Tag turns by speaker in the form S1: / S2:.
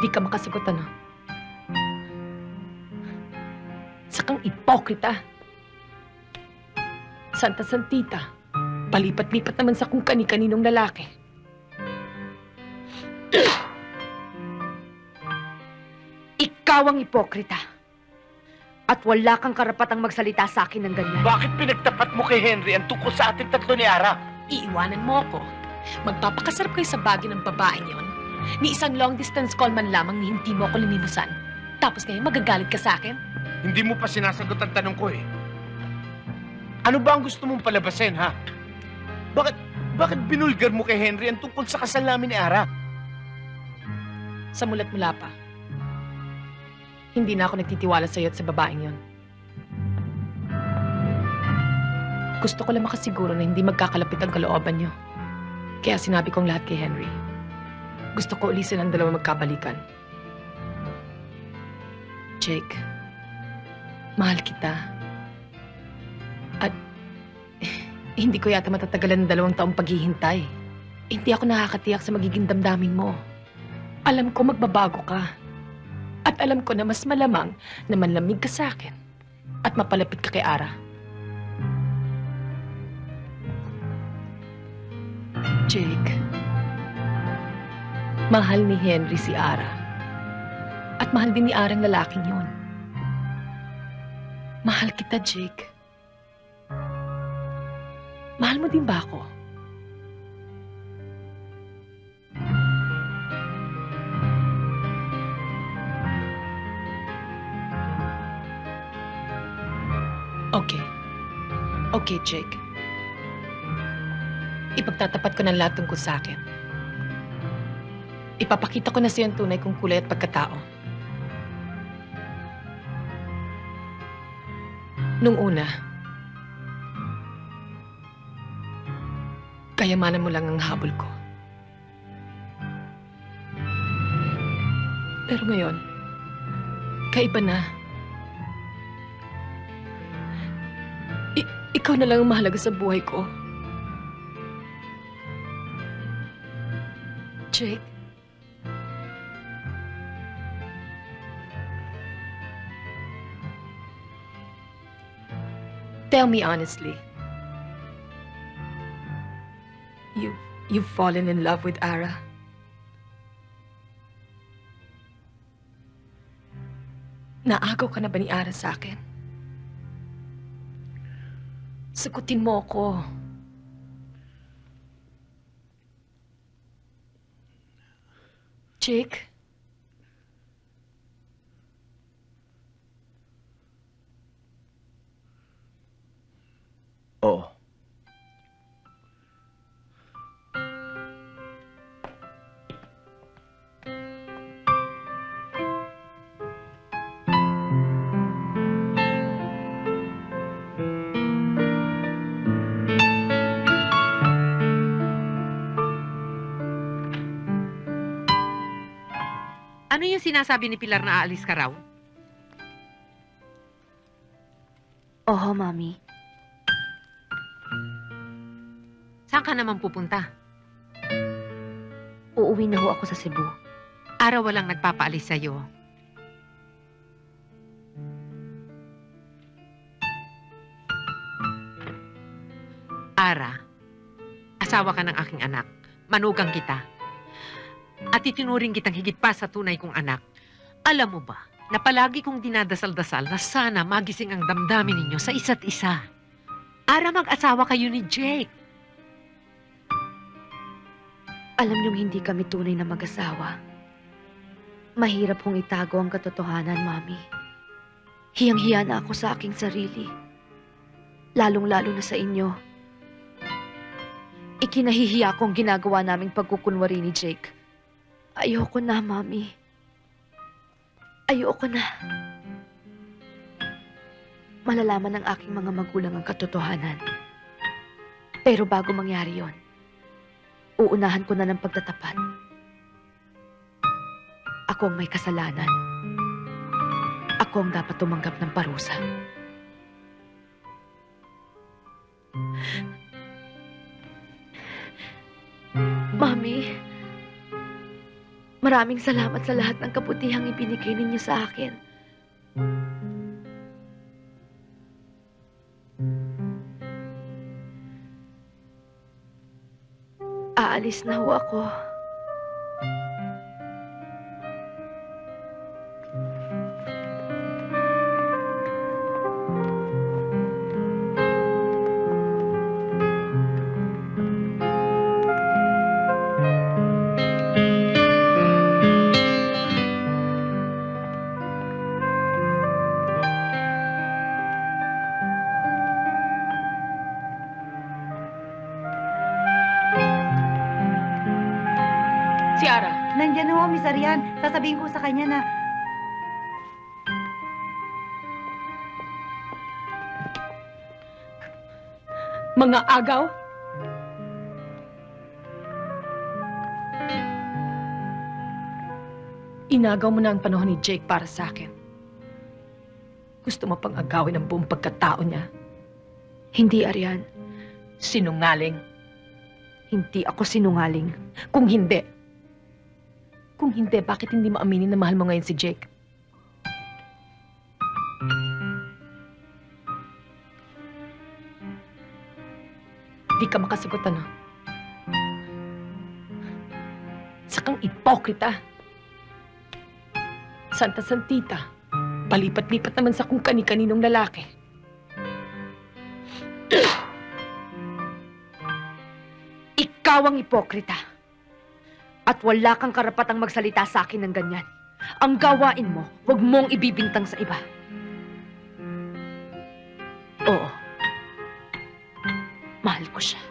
S1: Di ka makasagot, ano? Sakang ipokrita. Santa Santita. Palipat-lipat naman sa kung kani-kaninong lalaki.
S2: Ikaw ang ipokrita. At wala kang karapatang magsalita sa akin ng ganyan.
S3: Bakit pinagtapat mo kay Henry ang tungkol sa ating tatlo ni Ara?
S1: Iiwanan mo ako. Magpapakasarap kayo sa bagay ng babaeng yon. Ni isang long distance call man lamang ni hindi mo ako linimusan. Tapos ngayon magagalit ka sa akin?
S3: Hindi mo pa sinasagot ang tanong ko eh. Ano ba ang gusto mong palabasin, ha? Bakit, bakit binulgar mo kay Henry ang tungkol sa kasal namin ni Ara?
S1: Sa mulat mula pa. Hindi na ako nagtitiwala sa'yo at sa babaeng yon. Gusto ko lang makasiguro na hindi magkakalapit ang kalooban niyo. Kaya sinabi kong lahat kay Henry. Gusto ko ulisin ang dalawa magkabalikan. Jake, mahal kita. At hindi ko yata matatagalan ng dalawang taong paghihintay. Hindi ako nakakatiyak sa magiging damdamin mo. Alam ko magbabago ka. At alam ko na mas malamang na manlamig ka sa akin at mapalapit ka kay Ara. Jake, mahal ni Henry si Ara. At mahal din ni Ara ang lalaking yun. Mahal kita, Jake. Mahal mo din ba ako? Okay. Okay, Jake. Ipagtatapat ko ng lahat tungkol sa akin. Ipapakita ko na sa'yo ang tunay kong kulay at pagkatao. Nung una, kayamanan mo lang ang habol ko. Pero ngayon, kaiba na. I- ikaw na lang ang mahalaga sa buhay ko. Jake. Tell me honestly. You you've fallen in love with Ara. Naagaw ka na ba ni Ara sa akin? Sagutin mo ako. Jake?
S4: Ano yung sinasabi ni Pilar na aalis ka raw?
S2: Oho, Mami.
S4: Saan ka naman pupunta?
S2: Uuwi na ho ako sa Cebu.
S4: Araw walang nagpapaalis sa'yo. Ara, asawa ka ng aking anak. Manugang kita. At itinuring kitang higit pa sa tunay kong anak. Alam mo ba, na palagi kong dinadasal-dasal na sana magising ang damdamin ninyo sa isa't isa. Ara, mag-asawa kayo ni Jake.
S2: Alam niyong hindi kami tunay na mag-asawa. Mahirap kong itago ang katotohanan, Mami. Hiyang-hiya na ako sa aking sarili. Lalong-lalo na sa inyo. Ikinahihiya kong ginagawa naming pagkukunwari ni Jake. Ayoko na, Mami. Ayoko na. Malalaman ng aking mga magulang ang katotohanan. Pero bago mangyari yon, uunahan ko na ng pagtatapat. Ako ang may kasalanan. Ako ang dapat tumanggap ng parusa. Mami, Maraming salamat sa lahat ng kabutihang ibinigay ninyo sa akin. Aalis na ho ako.
S1: Si Ara,
S5: Nandyan ho, Miss Arian. Sasabihin ko sa kanya na
S1: mga agaw? Inagaw mo na ang panahon ni Jake para sa akin. Gusto mo pang agawin ang buong pagkatao niya?
S2: Hindi, Arian.
S1: Sinungaling.
S2: Hindi ako sinungaling.
S1: Kung hindi, kung hindi, bakit hindi mo aminin na mahal mo ngayon si Jake? Di ka makasagot, ano? Sakang ipokrita. Santa Santita. Palipat-lipat naman sa kung kani-kaninong lalaki.
S2: Ikaw ang ipokrita. At wala kang karapatang magsalita sa akin ng ganyan. Ang gawain mo, huwag mong ibibintang sa iba. Oo. Mahal ko siya.